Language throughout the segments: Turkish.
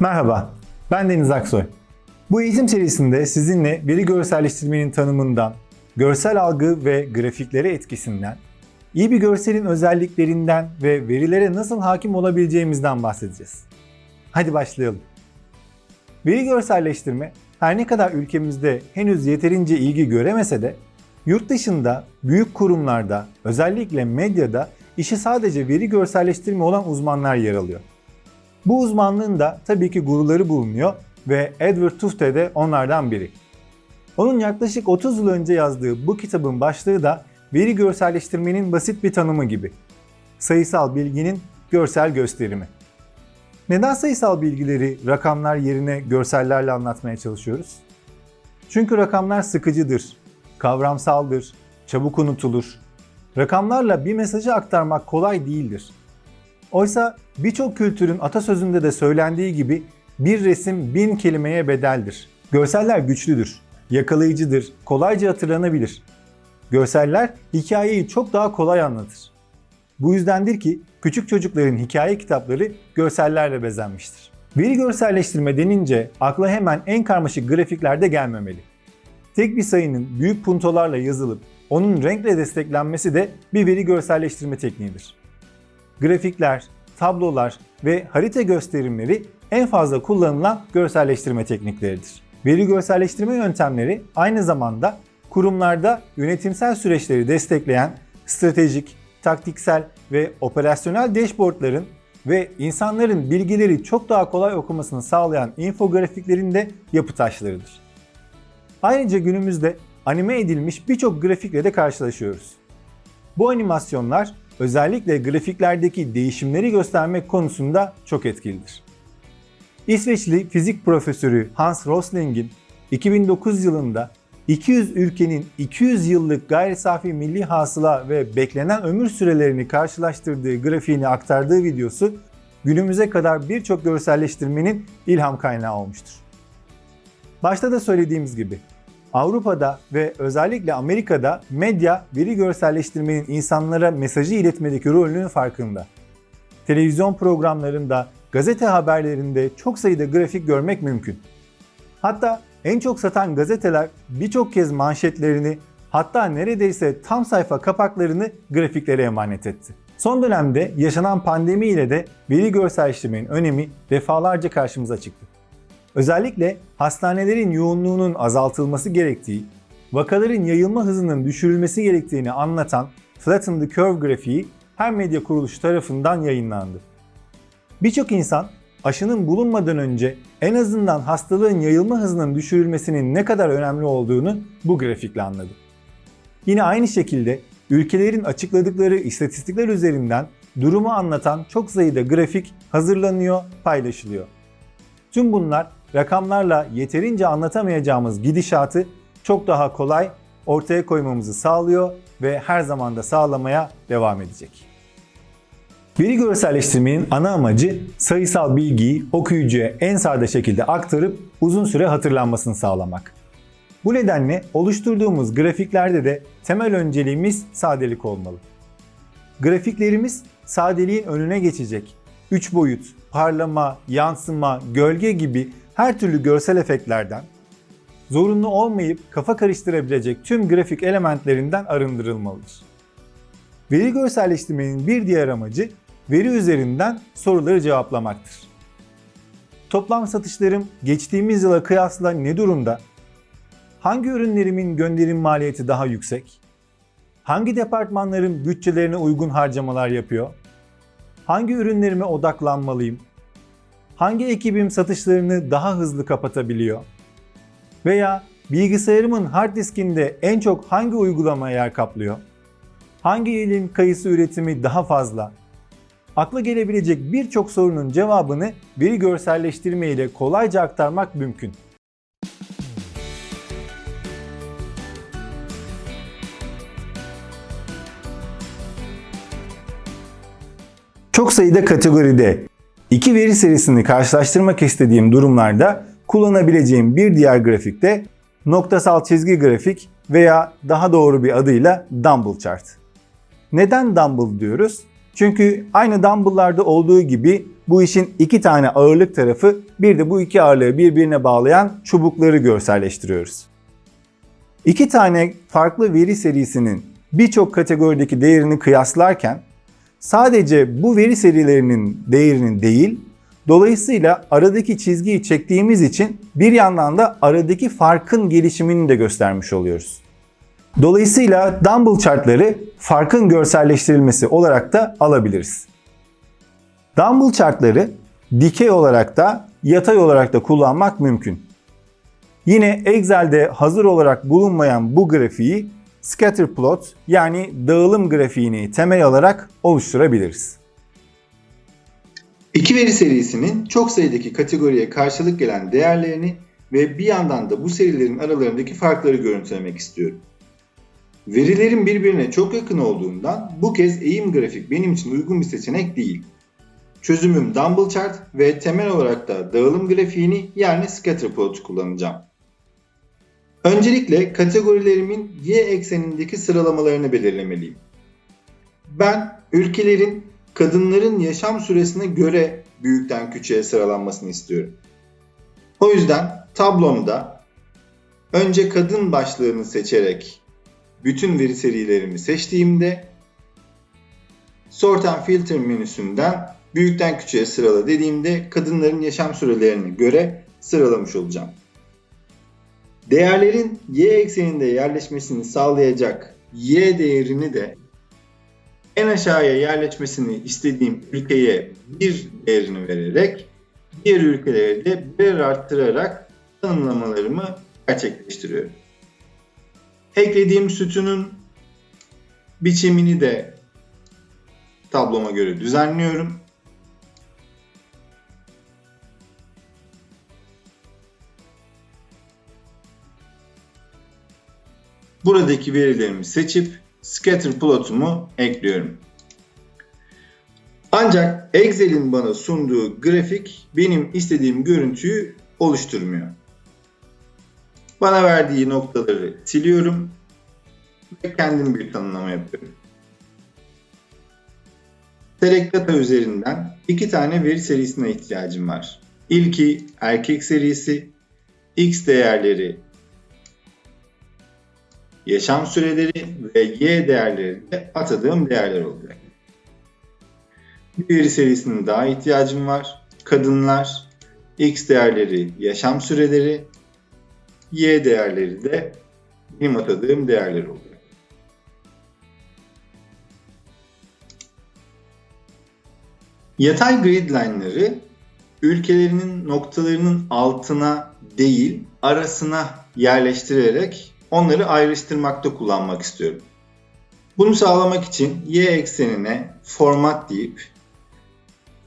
Merhaba, ben Deniz Aksoy. Bu eğitim serisinde sizinle veri görselleştirmenin tanımından, görsel algı ve grafiklere etkisinden, iyi bir görselin özelliklerinden ve verilere nasıl hakim olabileceğimizden bahsedeceğiz. Hadi başlayalım. Veri görselleştirme her ne kadar ülkemizde henüz yeterince ilgi göremese de yurt dışında büyük kurumlarda özellikle medyada işi sadece veri görselleştirme olan uzmanlar yer alıyor. Bu uzmanlığın da tabii ki guruları bulunuyor ve Edward Tufte de onlardan biri. Onun yaklaşık 30 yıl önce yazdığı bu kitabın başlığı da veri görselleştirmenin basit bir tanımı gibi. Sayısal bilginin görsel gösterimi. Neden sayısal bilgileri rakamlar yerine görsellerle anlatmaya çalışıyoruz? Çünkü rakamlar sıkıcıdır, kavramsaldır, çabuk unutulur. Rakamlarla bir mesajı aktarmak kolay değildir. Oysa birçok kültürün atasözünde de söylendiği gibi bir resim bin kelimeye bedeldir. Görseller güçlüdür, yakalayıcıdır, kolayca hatırlanabilir. Görseller hikayeyi çok daha kolay anlatır. Bu yüzdendir ki küçük çocukların hikaye kitapları görsellerle bezenmiştir. Veri görselleştirme denince akla hemen en karmaşık grafikler de gelmemeli. Tek bir sayının büyük puntolarla yazılıp onun renkle desteklenmesi de bir veri görselleştirme tekniğidir. Grafikler, tablolar ve harita gösterimleri en fazla kullanılan görselleştirme teknikleridir. Veri görselleştirme yöntemleri aynı zamanda kurumlarda yönetimsel süreçleri destekleyen stratejik, taktiksel ve operasyonel dashboardların ve insanların bilgileri çok daha kolay okumasını sağlayan infografiklerin de yapı taşlarıdır. Ayrıca günümüzde anime edilmiş birçok grafikle de karşılaşıyoruz. Bu animasyonlar özellikle grafiklerdeki değişimleri göstermek konusunda çok etkilidir. İsveçli fizik profesörü Hans Rosling'in 2009 yılında 200 ülkenin 200 yıllık gayri safi milli hasıla ve beklenen ömür sürelerini karşılaştırdığı grafiğini aktardığı videosu günümüze kadar birçok görselleştirmenin ilham kaynağı olmuştur. Başta da söylediğimiz gibi Avrupa'da ve özellikle Amerika'da medya veri görselleştirmenin insanlara mesajı iletmedeki rolünün farkında. Televizyon programlarında, gazete haberlerinde çok sayıda grafik görmek mümkün. Hatta en çok satan gazeteler birçok kez manşetlerini hatta neredeyse tam sayfa kapaklarını grafiklere emanet etti. Son dönemde yaşanan pandemi ile de veri görselleştirmenin önemi defalarca karşımıza çıktı. Özellikle hastanelerin yoğunluğunun azaltılması gerektiği, vakaların yayılma hızının düşürülmesi gerektiğini anlatan Flatten the Curve grafiği her medya kuruluşu tarafından yayınlandı. Birçok insan aşının bulunmadan önce en azından hastalığın yayılma hızının düşürülmesinin ne kadar önemli olduğunu bu grafikle anladı. Yine aynı şekilde ülkelerin açıkladıkları istatistikler üzerinden durumu anlatan çok sayıda grafik hazırlanıyor, paylaşılıyor. Tüm bunlar rakamlarla yeterince anlatamayacağımız gidişatı çok daha kolay ortaya koymamızı sağlıyor ve her zaman da sağlamaya devam edecek. Veri görselleştirmenin ana amacı sayısal bilgiyi okuyucuya en sade şekilde aktarıp uzun süre hatırlanmasını sağlamak. Bu nedenle oluşturduğumuz grafiklerde de temel önceliğimiz sadelik olmalı. Grafiklerimiz sadeliğin önüne geçecek. 3 boyut, parlama, yansıma, gölge gibi her türlü görsel efektlerden, zorunlu olmayıp kafa karıştırabilecek tüm grafik elementlerinden arındırılmalıdır. Veri görselleştirmenin bir diğer amacı veri üzerinden soruları cevaplamaktır. Toplam satışlarım geçtiğimiz yıla kıyasla ne durumda? Hangi ürünlerimin gönderim maliyeti daha yüksek? Hangi departmanların bütçelerine uygun harcamalar yapıyor? Hangi ürünlerime odaklanmalıyım? Hangi ekibim satışlarını daha hızlı kapatabiliyor? Veya bilgisayarımın hard diskinde en çok hangi uygulama yer kaplıyor? Hangi ilin kayısı üretimi daha fazla? Akla gelebilecek birçok sorunun cevabını veri görselleştirme ile kolayca aktarmak mümkün. Çok sayıda kategoride iki veri serisini karşılaştırmak istediğim durumlarda kullanabileceğim bir diğer grafik de noktasal çizgi grafik veya daha doğru bir adıyla Dumble chart. Neden Dumble diyoruz? Çünkü aynı dumbbell'larda olduğu gibi bu işin iki tane ağırlık tarafı bir de bu iki ağırlığı birbirine bağlayan çubukları görselleştiriyoruz. İki tane farklı veri serisinin birçok kategorideki değerini kıyaslarken sadece bu veri serilerinin değerini değil, dolayısıyla aradaki çizgiyi çektiğimiz için bir yandan da aradaki farkın gelişimini de göstermiş oluyoruz. Dolayısıyla Dumble chartları farkın görselleştirilmesi olarak da alabiliriz. Dumble chartları dikey olarak da yatay olarak da kullanmak mümkün. Yine Excel'de hazır olarak bulunmayan bu grafiği scatter plot yani dağılım grafiğini temel alarak oluşturabiliriz. İki veri serisinin çok sayıdaki kategoriye karşılık gelen değerlerini ve bir yandan da bu serilerin aralarındaki farkları görüntülemek istiyorum. Verilerin birbirine çok yakın olduğundan bu kez eğim grafik benim için uygun bir seçenek değil. Çözümüm Dumble Chart ve temel olarak da dağılım grafiğini yani scatter plot kullanacağım. Öncelikle kategorilerimin y eksenindeki sıralamalarını belirlemeliyim. Ben ülkelerin kadınların yaşam süresine göre büyükten küçüğe sıralanmasını istiyorum. O yüzden tablomda önce kadın başlığını seçerek bütün veri serilerimi seçtiğimde Sort and Filter menüsünden büyükten küçüğe sırala dediğimde kadınların yaşam sürelerine göre sıralamış olacağım. Değerlerin y ekseninde yerleşmesini sağlayacak y değerini de en aşağıya yerleşmesini istediğim ülkeye bir değerini vererek diğer ülkelere de birer arttırarak tanımlamalarımı gerçekleştiriyorum. Eklediğim sütunun biçimini de tabloma göre düzenliyorum. Buradaki verilerimi seçip scatter plotumu ekliyorum. Ancak Excel'in bana sunduğu grafik benim istediğim görüntüyü oluşturmuyor. Bana verdiği noktaları siliyorum ve kendim bir tanımlama yapıyorum. Select Data üzerinden iki tane veri serisine ihtiyacım var. İlki erkek serisi, x değerleri yaşam süreleri ve y değerleri de atadığım değerler olacak. Bir veri serisinin daha ihtiyacım var. Kadınlar, x değerleri yaşam süreleri, y değerleri de benim atadığım değerler olacak. Yatay grid line'ları ülkelerinin noktalarının altına değil arasına yerleştirerek onları ayrıştırmakta kullanmak istiyorum. Bunu sağlamak için y eksenine format deyip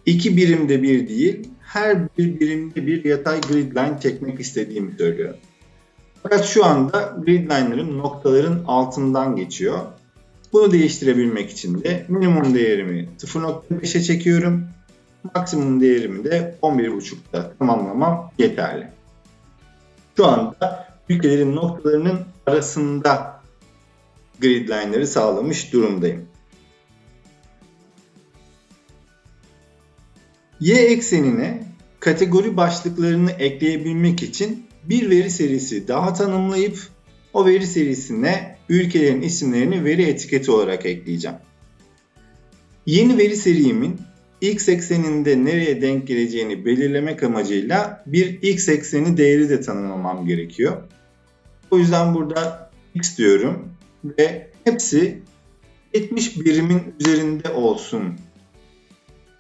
iki birimde bir değil her bir birimde bir yatay grid line çekmek istediğimi söylüyorum. Fakat şu anda grid line'larım noktaların altından geçiyor. Bunu değiştirebilmek için de minimum değerimi 0.5'e çekiyorum. Maksimum değerimi de 11.5'ta tamamlamam yeterli. Şu anda ülkelerin noktalarının arasında grid line'ları sağlamış durumdayım. Y eksenine kategori başlıklarını ekleyebilmek için bir veri serisi daha tanımlayıp o veri serisine ülkelerin isimlerini veri etiketi olarak ekleyeceğim. Yeni veri serimin x ekseninde nereye denk geleceğini belirlemek amacıyla bir x ekseni değeri de tanımlamam gerekiyor. O yüzden burada x diyorum ve hepsi 70 birimin üzerinde olsun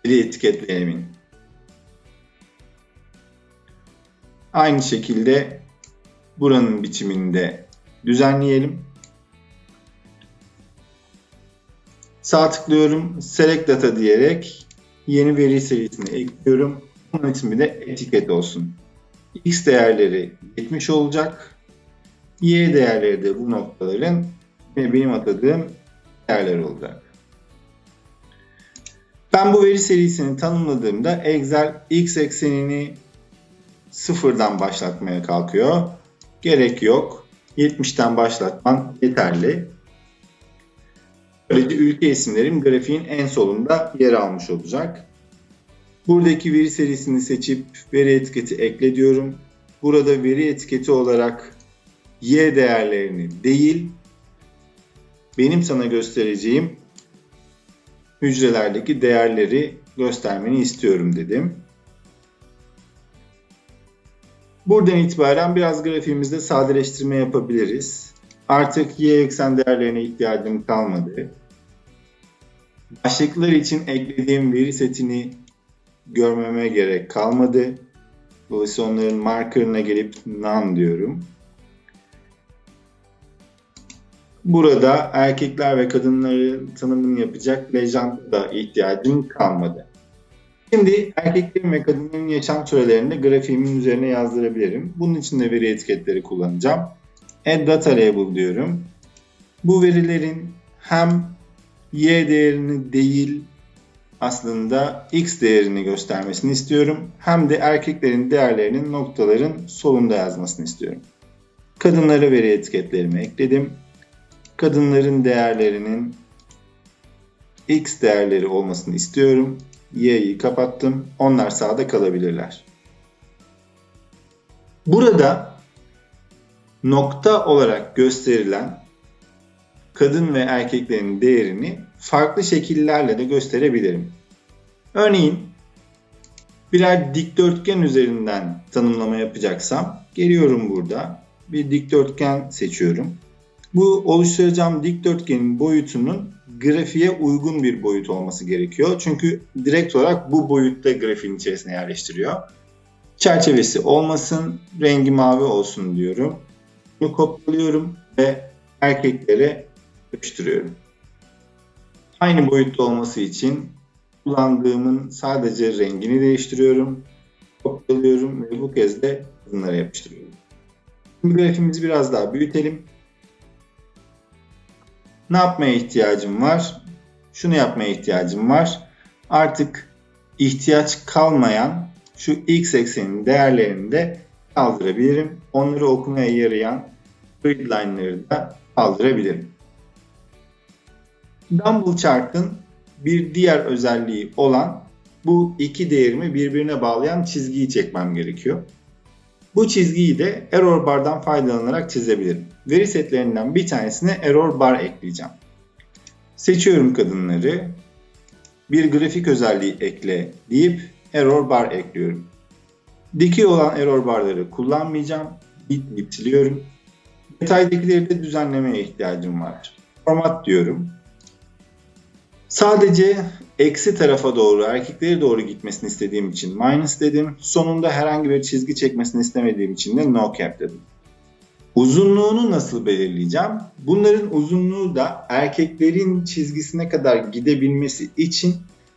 veri etiketlerimin. Aynı şekilde buranın biçimini de düzenleyelim. Sağ tıklıyorum. Select Data diyerek yeni veri serisini ekliyorum. Bunun ismi de etiket olsun. X değerleri 70 olacak. Y değerleri de bu noktaların ve benim atadığım değerler olacak. Ben bu veri serisini tanımladığımda Excel X eksenini sıfırdan başlatmaya kalkıyor. Gerek yok. 70'ten başlatman yeterli. Böylece ülke isimlerim grafiğin en solunda yer almış olacak. Buradaki veri serisini seçip veri etiketi ekle diyorum. Burada veri etiketi olarak y değerlerini değil, benim sana göstereceğim hücrelerdeki değerleri göstermeni istiyorum dedim. Buradan itibaren biraz grafiğimizde sadeleştirme yapabiliriz. Artık y eksen değerlerine ihtiyacım kalmadı. Başlıklar için eklediğim veri setini görmeme gerek kalmadı. Dolayısıyla onların markerına gelip none diyorum. Burada erkekler ve kadınları tanımını yapacak lejanda da ihtiyacım kalmadı. Şimdi erkeklerin ve kadınların yaşam sürelerini grafiğimin üzerine yazdırabilirim. Bunun için de veri etiketleri kullanacağım. Add data label diyorum. Bu verilerin hem y değerini değil aslında x değerini göstermesini istiyorum. Hem de erkeklerin değerlerinin noktaların solunda yazmasını istiyorum. Kadınlara veri etiketlerimi ekledim. Kadınların değerlerinin x değerleri olmasını istiyorum. Y'yi kapattım. Onlar sağda kalabilirler. Burada nokta olarak gösterilen kadın ve erkeklerin değerini farklı şekillerle de gösterebilirim. Örneğin birer dikdörtgen üzerinden tanımlama yapacaksam geliyorum burada bir dikdörtgen seçiyorum. Bu oluşturacağım dikdörtgenin boyutunun grafiğe uygun bir boyut olması gerekiyor. Çünkü direkt olarak bu boyutta grafiğin içerisine yerleştiriyor. Çerçevesi olmasın, rengi mavi olsun diyorum. Bunu kopyalıyorum ve erkeklere yapıştırıyorum. Aynı boyutta olması için kullandığımın sadece rengini değiştiriyorum. Kopyalıyorum ve bu kez de bunlara yapıştırıyorum. Şimdi grafiğimizi biraz daha büyütelim. Ne yapmaya ihtiyacım var? Şunu yapmaya ihtiyacım var. Artık ihtiyaç kalmayan şu x eksenin değerlerini de kaldırabilirim. Onları okumaya yarayan gridline'ları da kaldırabilirim. Dumble chart'ın bir diğer özelliği olan bu iki değerimi birbirine bağlayan çizgiyi çekmem gerekiyor. Bu çizgiyi de error bar'dan faydalanarak çizebilirim. Veri setlerinden bir tanesine error bar ekleyeceğim. Seçiyorum kadınları. Bir grafik özelliği ekle deyip error bar ekliyorum. Dikey olan error barları kullanmayacağım. Bit bit siliyorum. Detaydakileri de düzenlemeye ihtiyacım var. Format diyorum. Sadece eksi tarafa doğru, erkeklere doğru gitmesini istediğim için minus dedim. Sonunda herhangi bir çizgi çekmesini istemediğim için de no cap dedim. Uzunluğunu nasıl belirleyeceğim? Bunların uzunluğu da erkeklerin çizgisine kadar gidebilmesi için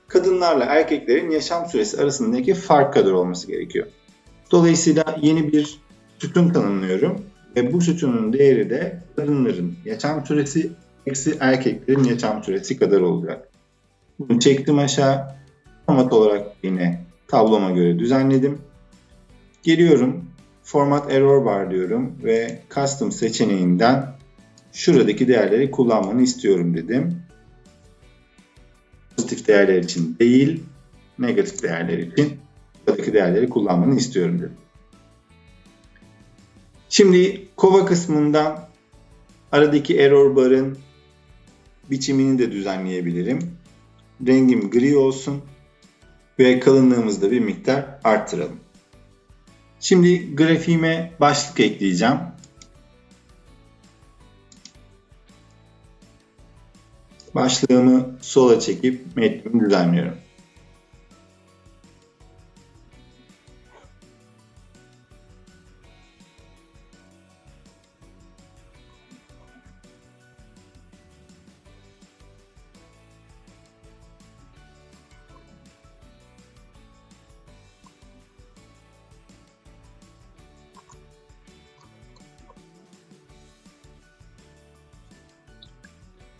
kadınlarla erkeklerin yaşam süresi arasındaki fark kadar olması gerekiyor. Dolayısıyla yeni bir sütun tanımlıyorum ve bu sütunun değeri de kadınların yaşam süresi eksi erkeklerin yaşam süresi kadar olacak. Bunu çektim aşağı. Format olarak yine tabloma göre düzenledim. Geliyorum. Format error bar diyorum ve custom seçeneğinden şuradaki değerleri kullanmanı istiyorum dedim. Pozitif değerler için değil, negatif değerler için buradaki değerleri kullanmanı istiyorum dedim. Şimdi kova kısmından aradaki error barın biçimini de düzenleyebilirim. Rengim gri olsun ve kalınlığımızı da bir miktar arttıralım. Şimdi grafiğime başlık ekleyeceğim. Başlığımı sola çekip metnimi düzenliyorum.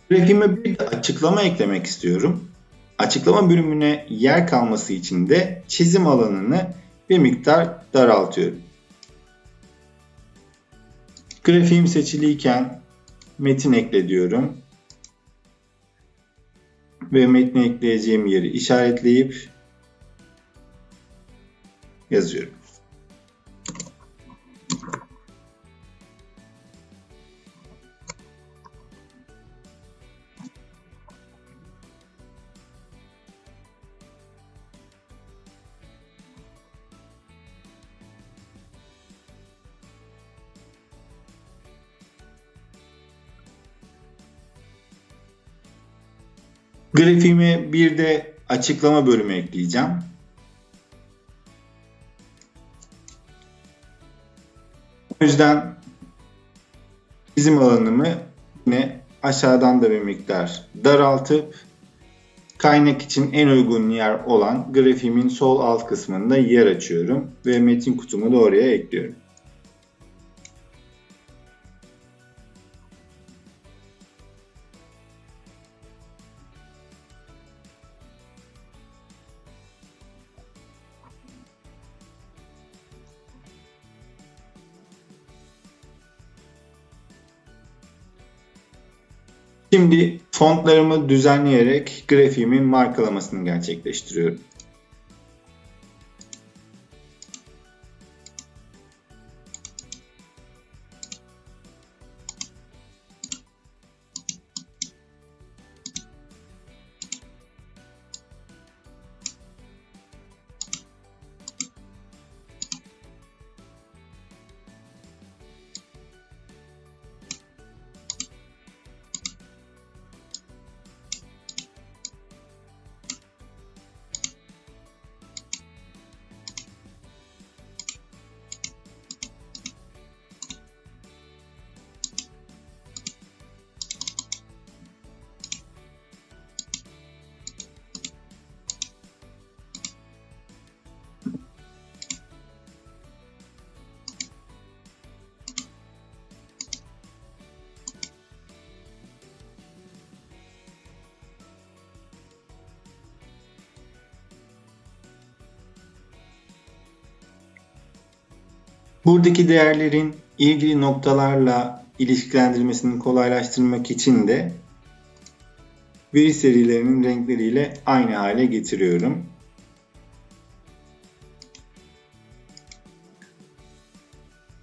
Grafiğime bir de açıklama eklemek istiyorum. Açıklama bölümüne yer kalması için de çizim alanını bir miktar daraltıyorum. Grafiğim seçiliyken metin ekle diyorum. ve metne ekleyeceğim yeri işaretleyip yazıyorum. Grafiğime bir de açıklama bölümü ekleyeceğim. O yüzden bizim alanımı yine aşağıdan da bir miktar daraltıp kaynak için en uygun yer olan grafiğimin sol alt kısmında yer açıyorum ve metin kutumu da oraya ekliyorum. Şimdi fontlarımı düzenleyerek grafiğimin markalamasını gerçekleştiriyorum. Buradaki değerlerin ilgili noktalarla ilişkilendirmesini kolaylaştırmak için de veri serilerinin renkleriyle aynı hale getiriyorum.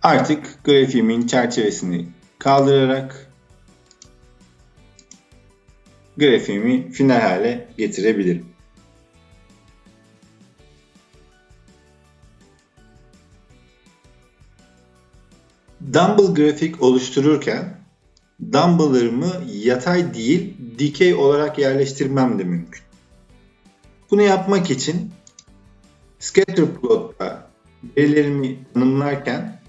Artık grafiğimin çerçevesini kaldırarak grafiğimi final hale getirebilirim. Dumble grafik oluştururken Dumble'larımı yatay değil dikey olarak yerleştirmem de mümkün. Bunu yapmak için Scatterplot'ta verilerimi tanımlarken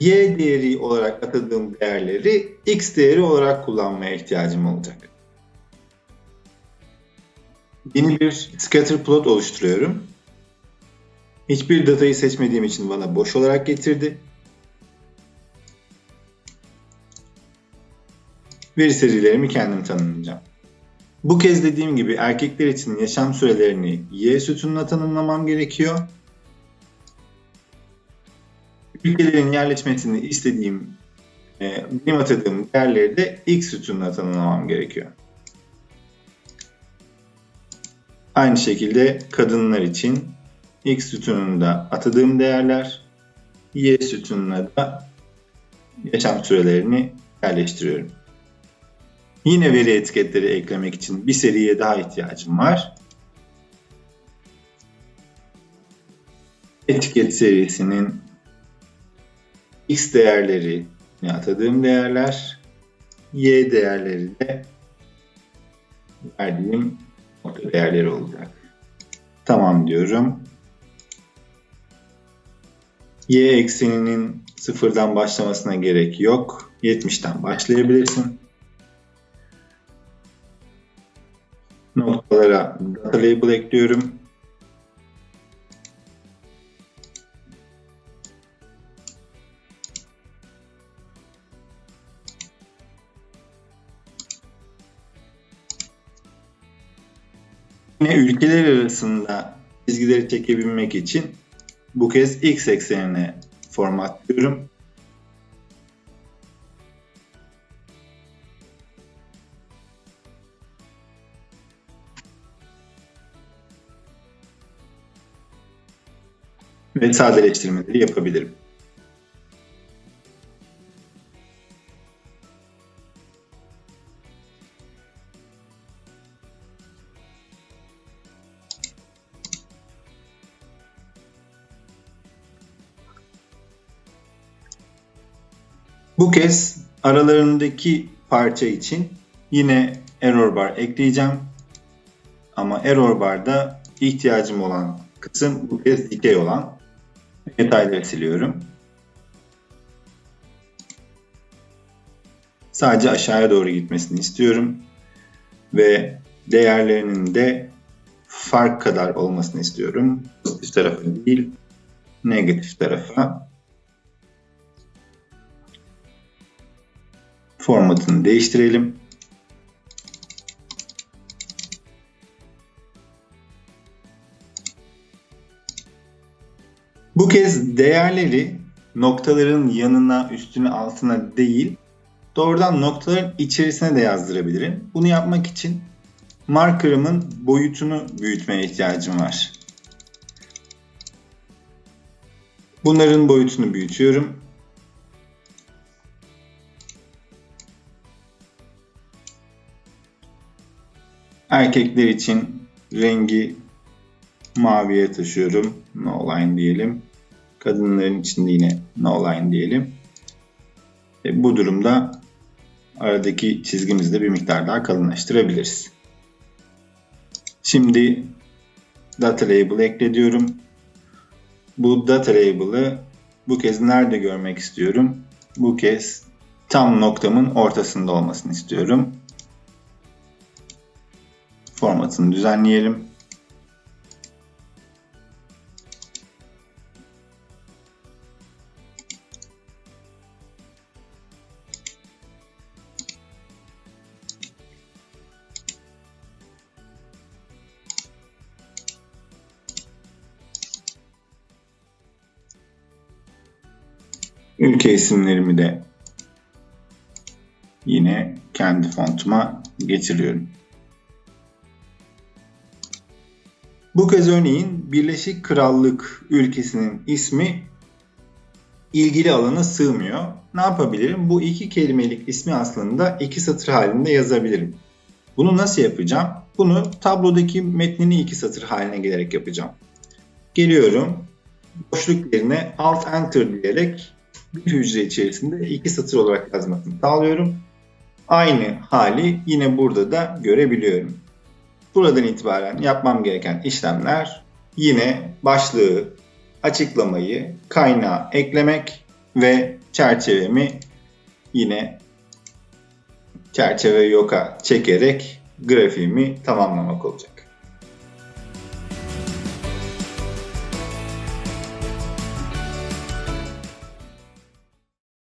y değeri olarak atadığım değerleri x değeri olarak kullanmaya ihtiyacım olacak. Yeni bir scatterplot oluşturuyorum. Hiçbir datayı seçmediğim için bana boş olarak getirdi. Veri serilerimi kendim tanımlayacağım. Bu kez dediğim gibi erkekler için yaşam sürelerini Y sütununa tanımlamam gerekiyor. Ülkelerin yerleşmesini istediğim, e, benim atadığım değerleri de X sütununa tanımlamam gerekiyor. Aynı şekilde kadınlar için X sütununda atadığım değerler, Y sütununa da yaşam sürelerini yerleştiriyorum. Yine veri etiketleri eklemek için bir seriye daha ihtiyacım var. Etiket serisinin x değerleri atadığım değerler, y değerleri de verdiğim nokta değerleri olacak. Tamam diyorum. y ekseninin sıfırdan başlamasına gerek yok. 70'ten başlayabilirsin. Noktalara data label ekliyorum. Yine ülkeler arasında çizgileri çekebilmek için bu kez x eksenine formatlıyorum. Sadeleştirmeleri yapabilirim. Bu kez aralarındaki parça için yine error bar ekleyeceğim. Ama error barda ihtiyacım olan kısım bu kez dikey olan detayları siliyorum. Sadece aşağıya doğru gitmesini istiyorum. Ve değerlerinin de fark kadar olmasını istiyorum. Pozitif tarafa değil, negatif tarafa. Formatını değiştirelim. Bu kez değerleri noktaların yanına, üstüne, altına değil, doğrudan noktaların içerisine de yazdırabilirim. Bunu yapmak için markerımın boyutunu büyütmeye ihtiyacım var. Bunların boyutunu büyütüyorum. Erkekler için rengi maviye taşıyorum. No line diyelim. Kadınların için de yine no line diyelim. E, bu durumda aradaki çizgimizi de bir miktar daha kalınlaştırabiliriz. Şimdi data label ekle diyorum. Bu data label'ı bu kez nerede görmek istiyorum? Bu kez tam noktamın ortasında olmasını istiyorum. Formatını düzenleyelim. Ülke isimlerimi de yine kendi fontuma geçiriyorum. Bu kez örneğin Birleşik Krallık ülkesinin ismi ilgili alana sığmıyor. Ne yapabilirim? Bu iki kelimelik ismi aslında iki satır halinde yazabilirim. Bunu nasıl yapacağım? Bunu tablodaki metnini iki satır haline gelerek yapacağım. Geliyorum. Boşluk yerine Alt Enter diyerek bir hücre içerisinde iki satır olarak yazmasını sağlıyorum. Aynı hali yine burada da görebiliyorum. Buradan itibaren yapmam gereken işlemler yine başlığı, açıklamayı, kaynağı eklemek ve çerçevemi yine çerçeve yoka çekerek grafiğimi tamamlamak olacak.